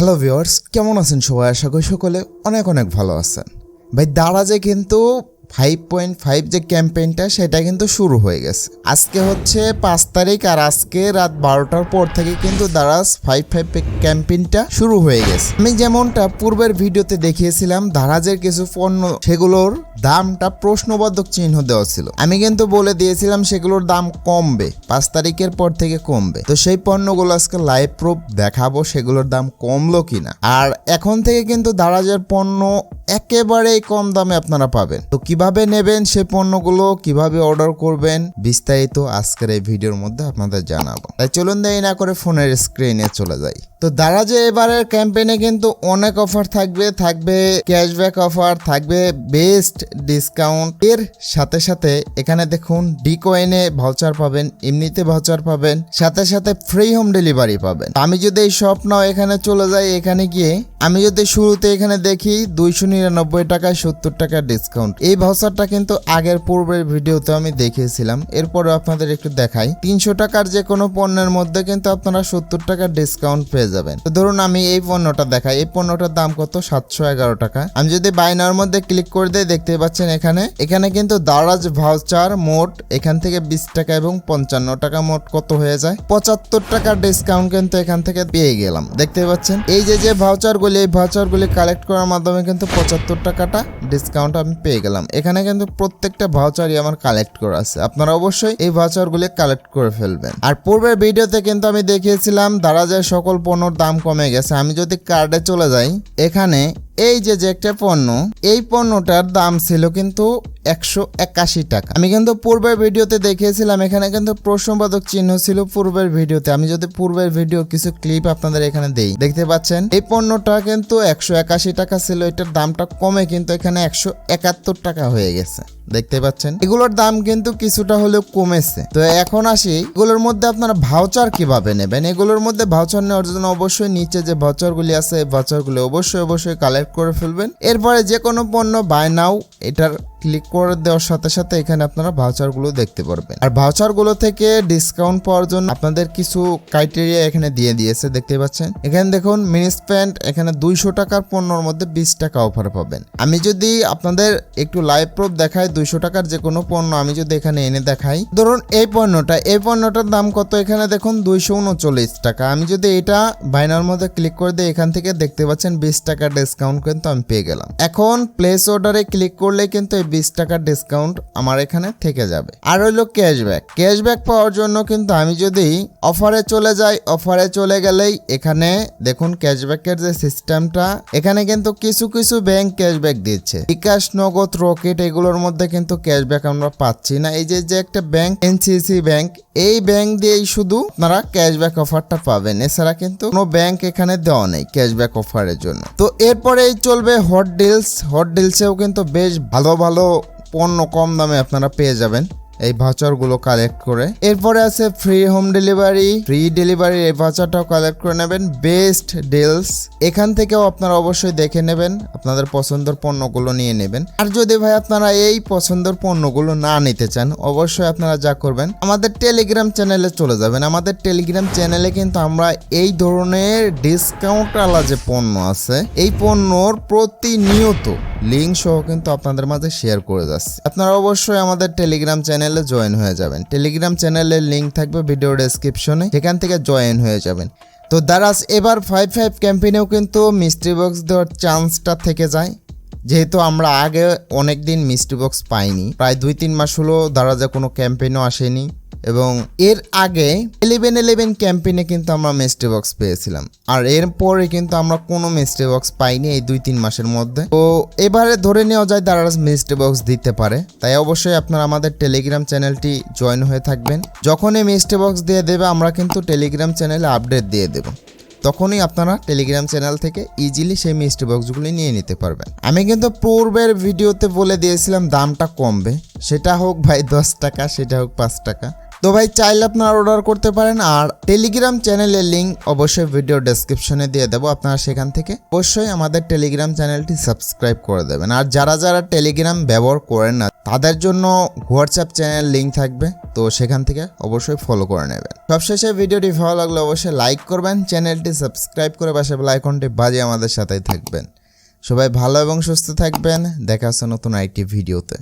Hello viewers কেমন আছেন সবাই? আশা করি সকলে অনেক অনেক ভালো আছেন। ভাই দারাজে কিন্তু ফাইভ পয়েন্ট ফাইভ যে ক্যাম্পেইনটা সেটা কিন্তু শুরু হয়ে গেছে। আজকে হচ্ছে পাঁচ তারিখ আর আজকে রাত বারোটার পর থেকে কিন্তু দারাজ ফাইভ ফাইভ ক্যাম্পেইনটা শুরু হয়ে গেছে। আমি যেমনটা পূর্বের ভিডিওতে দেখিয়েছিলাম, দারাজের কিছু পণ্য, সেগুলোর দামটা প্রশ্নবোধক চিহ্ন দেওয়া ছিল। আমি কিন্তু বলে দিয়েছিলাম, সেগুলোর দাম কমবে, পাঁচ তারিখের পর থেকে কমবে। তো সেই পণ্যগুলো আজকে লাইভ প্রুফ দেখাবো, সেগুলোর দাম কমলো কিনা। আর এখন থেকে কিন্তু দারাজের পণ্য একেবারেই কম দামে আপনারা পাবেন। তো কীভাবে নেবেন সেই পণ্যগুলো, কীভাবে অর্ডার করবেন, বিস্তারিত আজকের এই ভিডিওর মধ্যে আপনাদের জানাব। তাই চলুন দেরি না করে ফোনের স্ক্রিনে চলে যাই। তো দারাজে এবারের ক্যাম্পেইনে কিন্তু অনেক অফার থাকবে থাকবে ক্যাশব্যাক অফার থাকবে বেস্ট ডিসকাউন্ট এর সাথে সাথে এখানে দেখুন ডি কয়েনে ভাউচার পাবেন, এমনিতে ভাউচার পাবেন, সাথে সাথে ফ্রি হোম ডেলিভারি পাবেন। আমি যদি এই শপ নাও এখানে চলে যাই, এখানে গিয়ে আমি যদি শুরুতে এখানে দেখি, দুইশো নিরানব্বই টাকায় সত্তর টাকা ডিসকাউন্ট এই ভাউচারটা কিন্তু আগের পূর্বের ভিডিওতে আমি দেখিয়েছিলাম। এরপরে আপনাদের একটু দেখাই। তিনশো টাকার যে কোনো পণ্যের মধ্যে কিন্তু আপনারা সত্তর টাকার ডিসকাউন্ট পেয়ে যাবেন। তো ধরুন আমি এই পণ্যটা দেখাই। এই পণ্যটার দাম কত? সাতশো এগারো টাকা। আমি যদি বাইনার মধ্যে ক্লিক করে দিই দেখতে পাচ্ছেন এখানে। এখানে কিন্তু দারাজ ভাউচার মোট এখান থেকে বিশ টাকা এবং পঞ্চান্ন টাকা মোট কত হয়ে যায়? পঁচাত্তর টাকার ডিসকাউন্ট কিন্তু এখান থেকে পেয়ে গেলাম। দেখতে পাচ্ছেন? এই যে যে ভাউচারগুলি এই ভাউচারগুলি কালেক্ট করার মাধ্যমে কিন্তু পঁচাত্তর টাকাটা ডিসকাউন্ট আমি পেয়ে গেলাম। এখানে কিন্তু প্রত্যেকটা ভাউচারই আমার কালেক্ট করা আছে। আপনারা অবশ্যই এই ভাউচারগুলি কালেক্ট করে ফেলবেন। আর পূর্বের ভিডিওতে কিন্তু আমি দেখিয়েছিলাম দারাজের সকল পণ্যর দাম কমে গেছে। আমি যদি কার্ডে চলে যাই, এখানে এই যে যে একটা পণ্য, এই পণ্যটার দাম ছিল কিন্তু একশো একাশি টাকা। আমি কিন্তু পূর্বের ভিডিওতে দেখিয়েছিলাম, এখানে কিন্তু প্রশ্নবাদক চিহ্ন ছিল পূর্বের ভিডিওতে। আমি যদি পূর্বের ভিডিও কিছু ক্লিপ আপনাদের এখানে দেই, দেখতে পাচ্ছেন? এই পণ্যটা কিন্তু একশো একাশি টাকা ছিল, এটার দামটা কমে কিন্তু এখানে একশো একাত্তর টাকা হয়ে গেছে। দেখতে পাচ্ছেন? এগুলোর দাম কিন্তু কিছুটা হলেও কমেছে। তো এখন আসি, এগুলোর মধ্যে আপনারা ভাউচার কীভাবে নেবেন? এগুলোর মধ্যে ভাউচার নেওয়ার জন্য অবশ্যই নিচে যে ভাউচারগুলি আছে, এই ভাউচারগুলি অবশ্যই অবশ্যই কালেক্ট করে ফেলবেন। এরপরে যে কোনো পণ্য বাই নাও এটার ক্লিক করে দেওয়ার সাথে সাথে এখানে আপনারা ভাউচারগুলো দেখতে পারবেন। আর ভাউচারগুলো থেকে ডিসকাউন্ট পাওয়ার জন্য আপনাদের কিছু ক্রাইটেরিয়া এখানে দিয়ে দিয়েছে, দেখতে পাচ্ছেন? এখানে দেখুন মিনি স্প্যান্ড এখানে দুইশো টাকার পণ্যর মধ্যে বিশ টাকা অফার পাবেন। আমি যদি আপনাদের একটু লাইভ প্রুফ দেখাই, দুইশো টাকার যে কোনো পণ্য আমি যদি এখানে এনে দেখাই। ধরুন, এই পণ্যটা, এই পণ্যটার দাম কত? এখানে দেখুন, দুইশো উনচল্লিশ টাকা। আমি যদি এটা বাইনার মধ্যে ক্লিক করে দিই, এখান থেকে দেখতে পাচ্ছেন বিশ টাকা ডিসকাউন্ট কিন্তু আমি পেয়ে গেলাম। এখন প্লেস অর্ডারে ক্লিক করলে কিন্তু বিশ টাকার ডিসকাউন্ট আমার এখানে থেকে যাবে। আর হইল ক্যাশব্যাক ক্যাশব্যাক পাওয়ার জন্য কিন্তু আমি যদি অফারে চলে যাই অফারে চলে গেলেই এখানে দেখুন ক্যাশব্যাকের যে সিস্টেমটা এখানে কিন্তু কিছু কিছু ব্যাংক ক্যাশব্যাক দিচ্ছে। বিকাশ, নগদ, রকেট এগুলোর মধ্যে কিন্তু ক্যাশব্যাক আমরা পাচ্ছি না। এই যে যে একটা ব্যাংক এনসিসি ব্যাংক এই ব্যাংক দিয়েই শুধু আপনারা ক্যাশব্যাক অফারটা পাবেন। এছাড়া কিন্তু কোনো ব্যাংক এখানে দেওয়া নেই ক্যাশব্যাক অফারের জন্য। তো এরপরেই চলবে হট ডিলস হট ডিলসেও কিন্তু বেশ ভালো ভালো পণ্য কম দামে আপনারা পেয়ে যাবেন। এই ভাউচারগুলো কালেক্ট করে। এরপরে আছে free home delivery free delivery এই ভাউচারটাও কালেক্ট করে নেবেন বেস্ট ডিলস এখান থেকেও আপনারা অবশ্যই দেখে নেবেন, আপনাদের পছন্দের পণ্যগুলো নিয়ে নেবেন। আর যদি ভাই আপনারা এই পছন্দের পণ্যগুলো না নিতে চান, অবশ্যই আপনারা যা করবেন, আমাদের টেলিগ্রাম চ্যানেলে চলে যাবেন। আমাদের টেলিগ্রাম চ্যানেলে কিন্তু আমরা এই ধরনের ডিসকাউন্ট আলা যে পণ্য আছে, এই পণ্যর প্রতিনিয়ত লিঙ্ক সহ কিন্তু আপনাদের মাঝে শেয়ার করে যাচ্ছে। আপনারা অবশ্যই আমাদের টেলিগ্রাম চ্যানেলে জয়েন হয়ে যাবেন। টেলিগ্রাম চ্যানেলের লিঙ্ক থাকবে ভিডিও ডেসক্রিপশনে সেখান থেকে জয়েন হয়ে যাবেন। তো দারাজ, এবার ফাইভ ফাইভ ক্যাম্পেইনেও কিন্তু মিস্ট্রি বক্স দেওয়ার চান্সটা থেকে যায়। যেহেতু আমরা আগে অনেক দিন মিস্ট্রি বক্স পাইনি, প্রায় দুই তিন মাস হলো দারাজে কোনো ক্যাম্পেইনও আসেনি। এবং এর আগে ইলেভেন ইলেভেন ক্যাম্পেইনে কিন্তু আমরা মিস্ট্রি বক্স পেয়েছিলাম। আর এরপরে কিন্তু আমরা কোনো মিস্ট্রি বক্স পাইনি এই দুই তিন মাসের মধ্যে। তো এবারে ধরে নেওয়া যায় দারাজ মিস্ট্রি বক্স দিতে পারে। তাই অবশ্যই আপনারা আমাদের টেলিগ্রাম চ্যানেলটি জয়েন হয়ে থাকবেন। যখনই মিস্ট্রি বক্স দিয়ে দেবে, আমরা কিন্তু টেলিগ্রাম চ্যানেলে আপডেট দিয়ে দেবো। তখনই আপনারা টেলিগ্রাম চ্যানেল থেকে ইজিলি সেই মিষ্টি বক্সগুলি নিয়ে নিতে পারবেন। আমি কিন্তু পূর্বের ভিডিওতে বলে দিয়েছিলাম, দামটা কমবে। সেটা হোক ভাই দশ টাকা, সেটা হোক পাঁচ টাকা। তো ভাই, চাইলে আপনারা অর্ডার করতে পারেন আর টেলিগ্রাম চ্যানেলের লিঙ্ক অবশ্যই ভিডিও ডেসক্রিপশনে দিয়ে দেবো। আপনারা সেখান থেকে অবশ্যই আমাদের টেলিগ্রাম চ্যানেলটি সাবস্ক্রাইব করে দেবেন। আর যারা যারা টেলিগ্রাম ব্যবহার করেন না, তাদের জন্য হোয়াটসঅ্যাপ চ্যানেল লিঙ্ক থাকবে। তো সেখান থেকে অবশ্যই ফলো করে নেবেন। সবশেষে ভিডিওটি ভালো লাগলে অবশ্যই লাইক করবেন। চ্যানেলটি সাবস্ক্রাইব করে পাশে বেল আইকনটি বাজিয়ে আমাদের সাথেই থাকবেন। সবাই ভালো এবং সুস্থ থাকবেন। দেখা হচ্ছে নতুন আরেকটি ভিডিওতে